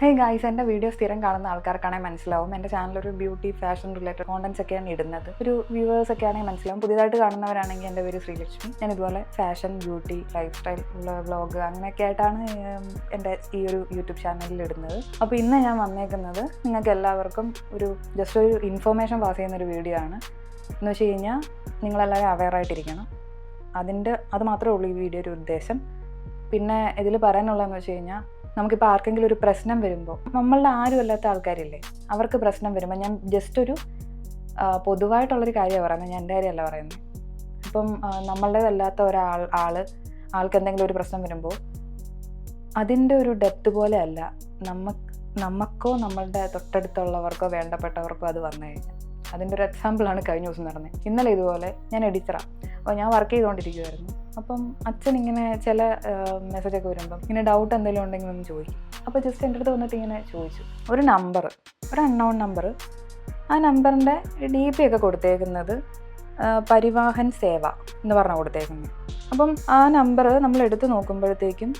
Hey guys എന്റെ video സ്ഥിരം കാണുന്ന ആൾക്കാർക്കാണെങ്കിൽ മനസ്സിലാവും. എന്റെ ചാനൽ ഒരു ബ്യൂട്ടി ഫാഷൻ റിലേറ്റഡ് കോണ്ടൻസ് ഒക്കെയാണ് ഇടുന്നത്. ഒരു വ്യൂവേഴ്സ് ഒക്കെ ആണെങ്കിൽ മനസ്സിലാവും. പുതിയതായിട്ട് കാണുന്നവരാണെങ്കിൽ എന്റെ പേര് ശ്രീലക്ഷ്മി. ഞാൻ ഇതുപോലെ fashion beauty life style vlog അങ്ങനെയൊക്കെ ആയിട്ടാണ് എന്റെ ഈ ഒരു യൂട്യൂബ് ചാനലിൽ ഇടുന്നത്. അപ്പോൾ ഇന്ന് ഞാൻ വന്നേക്കുന്നത് നിങ്ങൾക്ക് എല്ലാവർക്കും ഒരു ജസ്റ്റ് ഒരു ഇൻഫർമേഷൻ പാസ് ചെയ്യുന്ന ഒരു വീഡിയോ ആണ്. എന്ന് വെച്ച് കഴിഞ്ഞാൽ നിങ്ങളെല്ലാവരും അവെയർ ആയിട്ടിരിക്കണം. അതിന്റെ അത് മാത്രമേ ഉള്ളൂ ഈ വീഡിയോ ഒരു ഉദ്ദേശം. പിന്നെ ഇതിൽ പറയാനുള്ളതെന്ന് വെച്ച് കഴിഞ്ഞാൽ നമുക്കിപ്പോൾ ആർക്കെങ്കിലും ഒരു പ്രശ്നം വരുമ്പോൾ നമ്മളുടെ ആരും അല്ലാത്ത ആൾക്കാരില്ലേ അവർക്ക് പ്രശ്നം വരുമ്പോൾ ഞാൻ ജസ്റ്റ് ഒരു പൊതുവായിട്ടുള്ളൊരു കാര്യമാണ് പറയുന്നത് ഞാൻ എന്റെ കാര്യമല്ല പറയുന്നത് ഇപ്പം നമ്മളുടെ നമ്മളുടേതല്ലാത്ത ഒരാൾ ആൾ ആൾക്ക് എന്തെങ്കിലും ഒരു പ്രശ്നം വരുമ്പോൾ അതിന്റെ ഒരു ഡെപ്ത് പോലെയല്ല നമുക്ക് നമുക്കോ നമ്മളുടെ തൊട്ടടുത്തുള്ളവർക്കോ വേണ്ടപ്പെട്ടവർക്കോ അത് വന്നു കഴിഞ്ഞാൽ അതിന്റെ ഒരു എക്സാമ്പിളാണ് കഴിഞ്ഞ ദിവസം നടന്നത് ഇന്നലെ ഇതുപോലെ ഞാൻ എഡിറ്ററാണ് അപ്പോൾ ഞാൻ വർക്ക് ചെയ്തുകൊണ്ടിരിക്കുമായിരുന്നു അപ്പം അച്ഛൻ ഇങ്ങനെ ചില മെസ്സേജൊക്കെ വരുമ്പം ഇങ്ങനെ ഡൗട്ട് എന്തെങ്കിലും ഉണ്ടെങ്കിൽ ഒന്ന് ചോദിക്കും. അപ്പോൾ ജസ്റ്റ് എന്റെ അടുത്ത് വന്നിട്ട് ഇങ്ങനെ ചോദിച്ചു. ഒരു നമ്പർ ഒരു അൺനോൺ നമ്പർ ആ നമ്പറിന്റെ ഡി പി ഒക്കെ കൊടുത്തേക്കുന്നത് പരിവാഹൻ സേവ എന്ന് പറഞ്ഞാൽ കൊടുത്തേക്കുന്നത്. അപ്പം ആ നമ്പർ നമ്മൾ എടുത്ത് നോക്കുമ്പോഴത്തേക്കും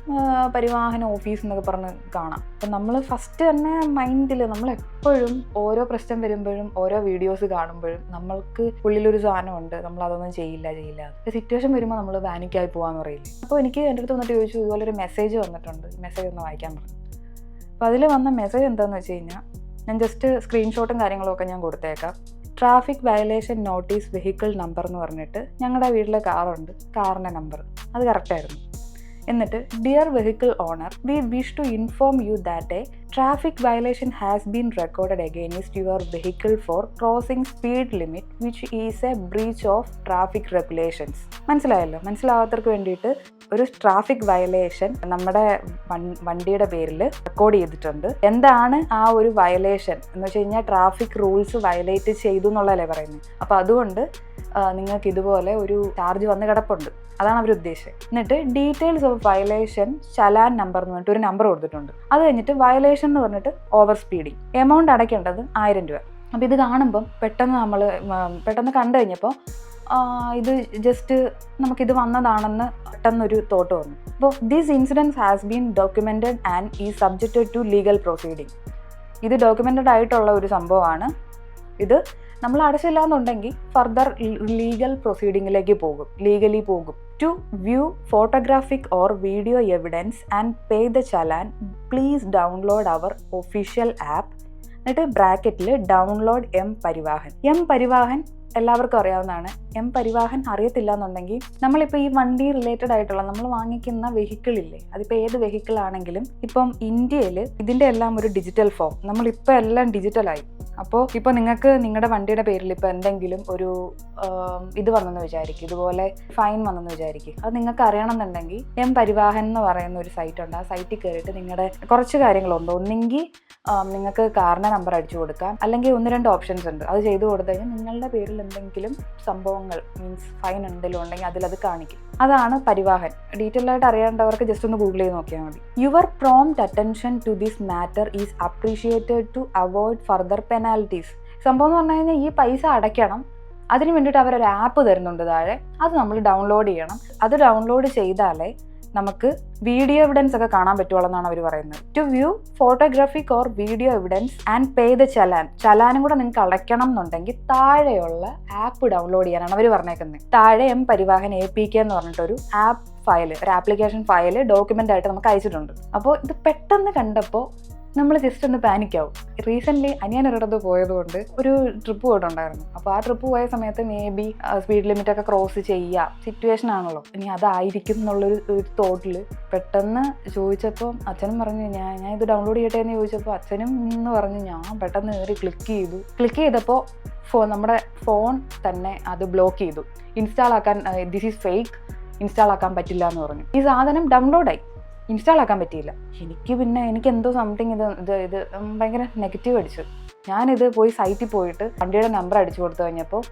പരിവാഹന ഓഫീസ് എന്നൊക്കെ പറഞ്ഞ് കാണാം. അപ്പം നമ്മൾ ഫസ്റ്റ് തന്നെ മൈൻഡിൽ നമ്മൾ എപ്പോഴും ഓരോ പ്രശ്നം വരുമ്പോഴും ഓരോ വീഡിയോസ് കാണുമ്പോഴും നമ്മൾക്ക് ഉള്ളിലൊരു സാധനമുണ്ട്. നമ്മൾ അതൊന്നും ചെയ്യില്ല ചെയ്യില്ല. സിറ്റുവേഷൻ വരുമ്പോൾ നമ്മൾ വാനിക്കായി പോകാന്ന് പറയില്ലേ? അപ്പോൾ എനിക്ക് എന്റെ അടുത്ത് വന്നിട്ട് ചോദിച്ചു ഇതുപോലെ ഒരു മെസ്സേജ് വന്നിട്ടുണ്ട്. മെസ്സേജ് ഒന്ന് വായിക്കാൻ പറഞ്ഞു. അപ്പോൾ അതിൽ വന്ന മെസ്സേജ് എന്താണെന്ന് വെച്ച് കഴിഞ്ഞാൽ ഞാൻ ജസ്റ്റ് സ്ക്രീൻഷോട്ടും കാര്യങ്ങളും ഒക്കെ ഞാൻ കൊടുത്തേക്കാം. Traffic violation notice vehicle number എന്ന് പറഞ്ഞിട്ട് ഞങ്ങളുടെ വീട്ടിലെ കാറുണ്ട് കാറിന്റെ നമ്പർ അത് കറക്റ്റായിരുന്നു എന്നിട്ട് dear vehicle owner we wish to inform you that a traffic violation has been recorded against your vehicle for crossing speed limit which is a breach of traffic regulations മനസ്സിലായല്ലോ? മനസ്സിലാവാത്തവർക്ക് വേണ്ടിയിട്ട് ഒരു ട്രാഫിക് വയലേഷൻ നമ്മുടെ വണ്ടിയുടെ പേരിൽ record ചെയ്തിട്ടുണ്ട്. എന്താണ് ആ ഒരു വയലേഷൻ എന്ന് വെച്ച് കഴിഞ്ഞാൽ ട്രാഫിക് റൂൾസ് വയലേറ്റ് ചെയ്തു എന്നുള്ളതല്ലേ പറയുന്നത്. അപ്പോൾ അതുകൊണ്ട് നിങ്ങൾക്ക് ഇതുപോലെ ഒരു ചാർജ് വന്ന് കിടപ്പുണ്ട്. അതാണ് അവർ ഉദ്ദേശം എന്നിട്ട് details of violation challan number എന്ന് പറഞ്ഞിട്ട് ഒരു നമ്പർ കൊടുത്തിട്ടുണ്ട്. അത് കഴിഞ്ഞിട്ട് വയലേഷൻ എന്ന് പറഞ്ഞിട്ട് ഓവർ സ്പീഡിങ് എമൗണ്ട് അടയ്ക്കേണ്ടത് ആയിരം രൂപ. അപ്പോൾ ഇത് കാണുമ്പം പെട്ടെന്ന് നമ്മൾ പെട്ടെന്ന് കണ്ടു കഴിഞ്ഞപ്പോൾ ഇത് ജസ്റ്റ് നമുക്കിത് വന്നതാണെന്ന് പെട്ടെന്നൊരു തോട്ട് വന്നു. അപ്പോൾ these incidents has been documented and ഈ സബ്ജക്റ്റഡ് ടു ലീഗൽ പ്രൊസീഡിങ് ഇത് ഡോക്യുമെന്റഡ് ആയിട്ടുള്ള ഒരു സംഭവമാണ്. ഇത് നമ്മൾ അടച്ചില്ല എന്നുണ്ടെങ്കിൽ ഫർദർ ലീഗൽ പ്രൊസീഡിങ്ങിലേക്ക് പോകും. ലീഗലി പോകും. To view photographic or video evidence and pay the challan please download our official app എന്നിട്ട് ബ്രാക്കറ്റിൽ download M Parivahan M Parivahan എല്ലാവർക്കും അറിയാവുന്നതാണ്. എം പരിവാഹൻ അറിയത്തില്ല എന്നുണ്ടെങ്കിൽ നമ്മളിപ്പോൾ ഈ വണ്ടി റിലേറ്റഡ് ആയിട്ടുള്ള നമ്മൾ വാങ്ങിക്കുന്ന വെഹിക്കിൾ ഇല്ലേ? അതിപ്പോൾ ഏത് വെഹിക്കിൾ ആണെങ്കിലും ഇപ്പം ഇന്ത്യയിൽ ഇതിന്റെ എല്ലാം ഒരു ഡിജിറ്റൽ ഫോം നമ്മളിപ്പോൾ എല്ലാം ഡിജിറ്റലായി അപ്പോൾ ഇപ്പോൾ നിങ്ങൾക്ക് നിങ്ങളുടെ വണ്ടിയുടെ പേരിൽ ഇപ്പോൾ എന്തെങ്കിലും ഒരു ഇത് വന്നെന്ന് വിചാരിക്കും. ഇതുപോലെ ഫൈൻ വന്നെന്ന് വിചാരിക്കും. അത് നിങ്ങൾക്ക് അറിയണമെന്നുണ്ടെങ്കിൽ എം പരിവാഹൻ എന്ന് പറയുന്ന ഒരു സൈറ്റ് ഉണ്ട്. ആ സൈറ്റിൽ കയറിയിട്ട് നിങ്ങളുടെ കുറച്ച് കാര്യങ്ങളുണ്ട്. ഒന്നെങ്കിൽ നിങ്ങൾക്ക് കാറിന്റെ നമ്പർ അടിച്ചു കൊടുക്കാം. അല്ലെങ്കിൽ ഒന്ന് രണ്ട് ഓപ്ഷൻസ് ഉണ്ട്. അത് ചെയ്തു കൊടുത്തു കഴിഞ്ഞാൽ നിങ്ങളുടെ പേരിൽ എന്തെങ്കിലും സംഭവങ്ങൾ മീൻസ് ഫൈൻ എന്തെങ്കിലും ഉണ്ടെങ്കിൽ അതിലത് കാണിക്കും. അതാണ് പരിവാഹൻ. ഡീറ്റെയിൽ ആയിട്ട് അറിയേണ്ടവർക്ക് ജസ്റ്റ് ഒന്ന് ഗൂഗിൾ ചെയ്ത് നോക്കിയാൽ മതി. Your prompt attention to this matter is appreciated to avoid further penalties സംഭവം എന്ന് പറഞ്ഞു കഴിഞ്ഞാൽ ഈ പൈസ അടയ്ക്കണം. അതിന് വേണ്ടിയിട്ട് അവരൊരു ആപ്പ് തരുന്നുണ്ട് താഴെ. അത് നമ്മൾ ഡൗൺലോഡ് ചെയ്യണം. അത് ഡൗൺലോഡ് ചെയ്താലേ നമുക്ക് വീഡിയോ എവിഡൻസ് ഒക്കെ കാണാൻ പറ്റുള്ളൂ അവർ പറയുന്നത്. To view photographic or video evidence and pay the challan ചലാനും കൂടെ നിങ്ങൾക്ക് അടയ്ക്കണം എന്നുണ്ടെങ്കിൽ താഴെയുള്ള ആപ്പ് ഡൗൺലോഡ് ചെയ്യാനാണ് അവർ പറഞ്ഞേക്കുന്നത്. താഴെ M Parivahan A P K എന്ന് പറഞ്ഞിട്ടൊരു ആപ്പ് ഫയൽ ഒരു ആപ്ലിക്കേഷൻ ഫയൽ ഡോക്യുമെന്റ് ആയിട്ട് നമുക്ക് അയച്ചിട്ടുണ്ട്. അപ്പോൾ ഇത് പെട്ടെന്ന് കണ്ടപ്പോൾ നമ്മൾ ജസ്റ്റ് ഒന്ന് പാനിക്കാവും റീസെന്റ്ലി അനിയൻ ഒരിടത്ത് പോയതുകൊണ്ട് ഒരു ട്രിപ്പ് പോയിട്ടുണ്ടായിരുന്നു അപ്പോൾ ആ ട്രിപ്പ് പോയ സമയത്ത് മേ ബി സ്പീഡ് ലിമിറ്റ് ഒക്കെ ക്രോസ് ചെയ്യാം. സിറ്റുവേഷൻ ആണല്ലോ. ഇനി അതായിരിക്കും എന്നുള്ളൊരു ഒരു തോട്ടിൽ പെട്ടെന്ന് ചോദിച്ചപ്പോൾ അച്ഛനും പറഞ്ഞു ഞാൻ ഞാൻ ഇത് ഡൗൺലോഡ് ചെയ്യട്ടെ എന്ന് ചോദിച്ചപ്പോൾ അച്ഛനും എന്ന് പറഞ്ഞു ഞാൻ പെട്ടെന്ന് കയറി ക്ലിക്ക് ചെയ്തു. ക്ലിക്ക് ചെയ്തപ്പോൾ ഫോ നമ്മുടെ ഫോൺ തന്നെ അത് ബ്ലോക്ക് ചെയ്തു. ഇൻസ്റ്റാൾ ആക്കാൻ ദിസ് ഈസ് ഫേക്ക് ഇൻസ്റ്റാൾ ആക്കാൻ പറ്റില്ല എന്ന് പറഞ്ഞു. ഈ സാധനം ഡൗൺലോഡായി ഇൻസ്റ്റാൾ ആക്കാൻ പറ്റിയില്ല. എനിക്ക് പിന്നെ എനിക്ക് എന്തോ സംതിങ് ഇത് ഇത് ഇത് ഭയങ്കര നെഗറ്റീവ് അടിച്ചു. ഞാനിത് പോയി സൈറ്റിൽ പോയിട്ട് വണ്ടിയുടെ നമ്പർ അടിച്ചു കൊടുത്തു കഴിഞ്ഞപ്പോൾ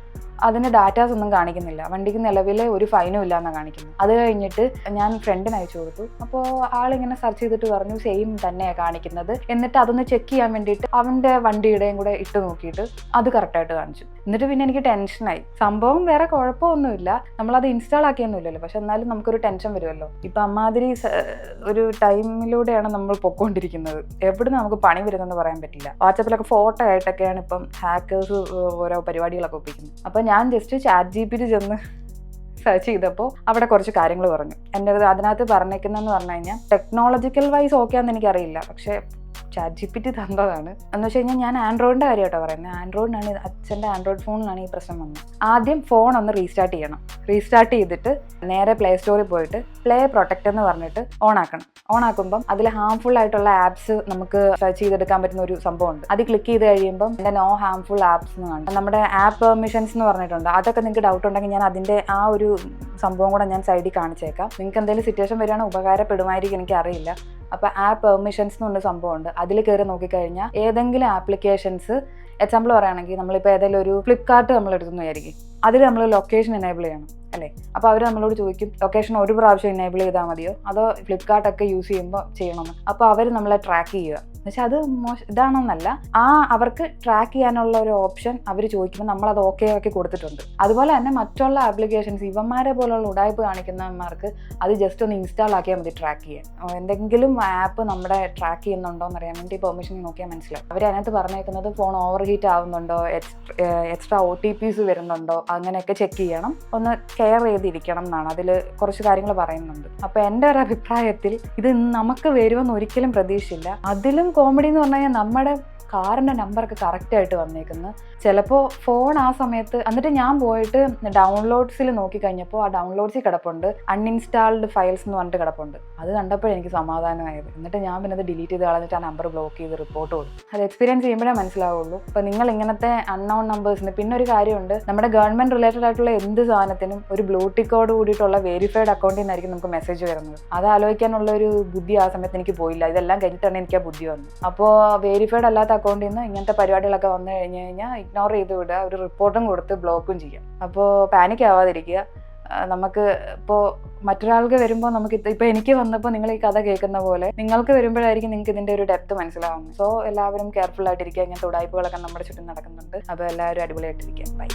അതിന് ഡാറ്റാസ് ഒന്നും കാണിക്കുന്നില്ല. വണ്ടിക്ക് നിലവിലെ ഒരു ഫൈനും ഇല്ല എന്നാണ് കാണിക്കുന്നത് അത് കഴിഞ്ഞിട്ട് ഞാൻ ഫ്രണ്ടിന് അയച്ചു കൊടുത്തു. അപ്പോൾ ആളിങ്ങനെ സെർച്ച് ചെയ്തിട്ട് പറഞ്ഞു സെയിം തന്നെയാണ് കാണിക്കുന്നത്. എന്നിട്ട് അതൊന്ന് ചെക്ക് ചെയ്യാൻ വേണ്ടിയിട്ട് അവന്റെ വണ്ടിയുടെയും കൂടെ ഇട്ട് നോക്കിയിട്ട് അത് കറക്റ്റായിട്ട് കാണിച്ചു. എന്നിട്ട് പിന്നെ എനിക്ക് ടെൻഷനായി സംഭവം വേറെ കുഴപ്പമൊന്നുമില്ല. നമ്മളത് ഇൻസ്റ്റാൾ ആക്കിയൊന്നുമില്ലല്ലോ. പക്ഷെ എന്നാലും നമുക്കൊരു ടെൻഷൻ വരുമല്ലോ. ഇപ്പം അമ്മാതിരി ഒരു ടൈമിലൂടെയാണ് നമ്മൾ പൊക്കോണ്ടിരിക്കുന്നത്. എവിടെ നമുക്ക് പണി വരുന്നെന്ന് പറയാൻ പറ്റില്ല. വാട്സപ്പിലൊക്കെ ഫോട്ടോ ആയിട്ടൊക്കെയാണ് ഇപ്പം ഹാക്കേഴ്സ് ഓരോ പരിപാടികളൊക്കെ ഒപ്പിക്കുന്നത്. അപ്പം ഞാൻ ജസ്റ്റ് ചാറ്റ് ജി പി ചെന്ന് സെർച്ച് ചെയ്തപ്പോൾ അവിടെ കുറച്ച് കാര്യങ്ങൾ പറഞ്ഞു. എന്റെ അതിനകത്ത് പറഞ്ഞേക്കുന്നതെന്ന് പറഞ്ഞു കഴിഞ്ഞാൽ ടെക്നോളജിക്കൽ വൈസ് ഓക്കെ ആണെന്ന് എനിക്കറിയില്ല. പക്ഷേ ചാറ്റ് ജി പി ടി തന്നതാണ്. എന്ന് വെച്ച് കഴിഞ്ഞാൽ ഞാൻ ആൻഡ്രോയിഡിന്റെ കാര്യമായിട്ടോ പറയുന്നത് ആൻഡ്രോയിഡിനാണ് അച്ഛന്റെ ആൻഡ്രോയിഡ് ഫോണിലാണ് ഈ പ്രശ്നം വന്നത്. ആദ്യം ഫോൺ ഒന്ന് റീസ്റ്റാർട്ട് ചെയ്യണം. റീസ്റ്റാർട്ട് ചെയ്തിട്ട് നേരെ പ്ലേ സ്റ്റോറിൽ പോയിട്ട് പ്ലേ പ്രൊട്ടക്റ്റ് എന്ന് പറഞ്ഞിട്ട് ഓൺ ആക്കണം. ഓൺ ആക്കുമ്പം അതിൽ ഹാംഫുൾ ആയിട്ടുള്ള ആപ്സ് നമുക്ക് സെർച്ച് ചെയ്തെടുക്കാൻ പറ്റുന്ന ഒരു സംഭവമുണ്ട്. അത് ക്ലിക്ക് ചെയ്ത് കഴിയുമ്പം എന്റെ നോ ഹാംഫുൾ ആപ്സ് എന്ന് കാണും. നമ്മുടെ ആപ്പ് പെർമിഷൻസ് എന്ന് പറഞ്ഞിട്ടുണ്ട്. അതൊക്കെ നിങ്ങൾക്ക് ഡൗട്ട് ഉണ്ടെങ്കിൽ ഞാൻ അതിന്റെ ആ ഒരു സംഭവം കൂടെ ഞാൻ സൈഡിൽ കാണിച്ചേക്കാം. നിങ്ങൾക്ക് എന്തെങ്കിലും സിറ്റുവേഷൻ വരികയാണെങ്കിൽ ഉപകാരപ്പെടുമായിരിക്കും എനിക്കറിയില്ല അപ്പോൾ ആപ്പ് പെർമിഷൻസ് എന്ന് പറഞ്ഞ സംഭവമുണ്ട്. അതിൽ കയറി നോക്കിക്കഴിഞ്ഞാൽ ഏതെങ്കിലും ആപ്ലിക്കേഷൻസ് എക്സാമ്പിൾ പറയുകയാണെങ്കിൽ നമ്മളിപ്പോൾ ഏതെങ്കിലും ഒരു ഫ്ലിപ്കാർട്ട് നമ്മൾ എടുത്തു വിചാരിക്കും. അതിൽ നമ്മൾ ലൊക്കേഷൻ എനേബിൾ ചെയ്യണം അല്ലേ? അപ്പോൾ അവർ നമ്മളോട് ചോദിക്കും ലൊക്കേഷൻ ഒരു പ്രാവശ്യം എനേബിൾ ചെയ്താൽ മതിയോ? അതോ ഫ്ലിപ്കാർട്ടൊക്കെ യൂസ് ചെയ്യുമ്പോൾ ചെയ്യണമെന്ന് അപ്പോൾ അവർ നമ്മളെ ട്രാക്ക് ചെയ്യുക. എന്നുവെച്ചാൽ അത് മോശ ഇതാണെന്നല്ല. ആ അവർക്ക് ട്രാക്ക് ചെയ്യാനുള്ള ഒരു ഓപ്ഷൻ അവർ ചോദിക്കുമ്പോൾ നമ്മൾ അത് ഓക്കെ ആക്കി കൊടുത്തിട്ടുണ്ട്. അതുപോലെ തന്നെ മറ്റുള്ള ആപ്ലിക്കേഷൻസ് ഇവന്മാരെ പോലുള്ള ഉടായ്പ് കാണിക്കുന്നവന്മാർക്ക് അത് ജസ്റ്റ് ഒന്ന് ഇൻസ്റ്റാൾ ആക്കിയാൽ മതി ട്രാക്ക് ചെയ്യാൻ. എന്തെങ്കിലും ആപ്പ് നമ്മുടെ ട്രാക്ക് ചെയ്യുന്നുണ്ടോ എന്ന് അറിയാൻ വേണ്ടി പെർമിഷൻ നോക്കിയാൽ മനസ്സിലാവും. അവർ അതിനകത്ത് പറഞ്ഞേക്കുന്നത് ഫോൺ ഓവർ ഹീറ്റ് ആവുന്നുണ്ടോ എക്സ്ട്രാ ഒ ടി പിസ് വരുന്നുണ്ടോ അങ്ങനെയൊക്കെ ചെക്ക് ചെയ്യണം. ഒന്ന് കെയർ ചെയ്തിരിക്കണം എന്നാണ് അതിൽ കുറച്ച് കാര്യങ്ങൾ പറയുന്നുണ്ട്. അപ്പോൾ എന്റെ ഒരു അഭിപ്രായത്തിൽ ഇത് നമുക്ക് വരുമെന്ന് ഒരിക്കലും പ്രതീക്ഷയില്ല. അതിലും കോമഡി എന്ന് പറഞ്ഞു കഴിഞ്ഞാൽ നമ്മുടെ കാറിന്റെ നമ്പറൊക്കെ കറക്റ്റായിട്ട് വന്നേക്കുന്നത് ചിലപ്പോൾ ഫോൺ ആ സമയത്ത് എന്നിട്ട് ഞാൻ പോയിട്ട് ഡൗൺലോഡ്സിൽ നോക്കി കഴിഞ്ഞപ്പോൾ ആ ഡൗൺലോഡ്സിൽ കിടപ്പുണ്ട്. അൺഇൻസ്റ്റാൾഡ് ഫയൽസ് എന്ന് പറഞ്ഞിട്ട് കിടപ്പുണ്ട്. അത് കണ്ടപ്പോഴേ എനിക്ക് സമാധാനമായത്. എന്നിട്ട് ഞാൻ പിന്നെ അത് ഡിലീറ്റ് ചെയ്ത് കളഞ്ഞിട്ട് ആ നമ്പർ ബ്ലോക്ക് ചെയ്ത് റിപ്പോർട്ട് കൊടുത്തു. അത് എക്സ്പീരിയൻസ് ചെയ്യുമ്പോഴേ മനസ്സിലാവുള്ളൂ. അപ്പോൾ നിങ്ങൾ ഇങ്ങനത്തെ അൺനോൺ നമ്പേഴ്സിന് പിന്നെ ഒരു കാര്യമുണ്ട്. നമ്മുടെ ഗവൺമെന്റ് റിലേറ്റഡ് ആയിട്ടുള്ള എന്ത് സാധനത്തിനും ഒരു ബ്ലൂടിക്കോട് കൂടിയിട്ടുള്ള വെരിഫൈഡ് അക്കൗണ്ടിൽ നിന്നായിരിക്കും നമുക്ക് മെസ്സേജ് വരുന്നത്. അത് ആലോചിക്കാനുള്ള ഒരു ബുദ്ധി ആ സമയത്ത് എനിക്ക് പോയില്ല. ഇതെല്ലാം കഴിഞ്ഞിട്ടാണ് എനിക്ക് ആ ബുദ്ധി വന്നത്. അപ്പോൾ വെരിഫൈഡ് അല്ലാത്ത അക്കൗണ്ടിൽ നിന്ന് ഇങ്ങനത്തെ പരിപാടികളൊക്കെ വന്നു കഴിഞ്ഞു കഴിഞ്ഞാൽ ഇഗ്നോർ ചെയ്ത് വിടുക ഒരു റിപ്പോർട്ടും കൊടുത്ത് ബ്ലോക്കും ചെയ്യാം അപ്പോൾ പാനിക് ആവാതിരിക്കുക. നമുക്ക് ഇപ്പോൾ മറ്റൊരാൾക്ക് വരുമ്പോൾ നമുക്ക് ഇപ്പോൾ എനിക്ക് വന്നപ്പോൾ നിങ്ങൾ ഈ കഥ കേൾക്കുന്ന പോലെ നിങ്ങൾക്ക് വരുമ്പോഴായിരിക്കും നിങ്ങൾക്ക് ഇതിന്റെ ഒരു ഡെപ്ത് മനസ്സിലാവുന്നത്. സോ എല്ലാവരും കെയർഫുൾ ആയിട്ടിരിക്കുക. ഇങ്ങനത്തെ ഉടായ്പകളൊക്കെ നമ്മുടെ ചുറ്റും നടക്കുന്നുണ്ട്. അപ്പോൾ എല്ലാവരും അടിപൊളിയായിട്ടിരിക്കുക. ബൈ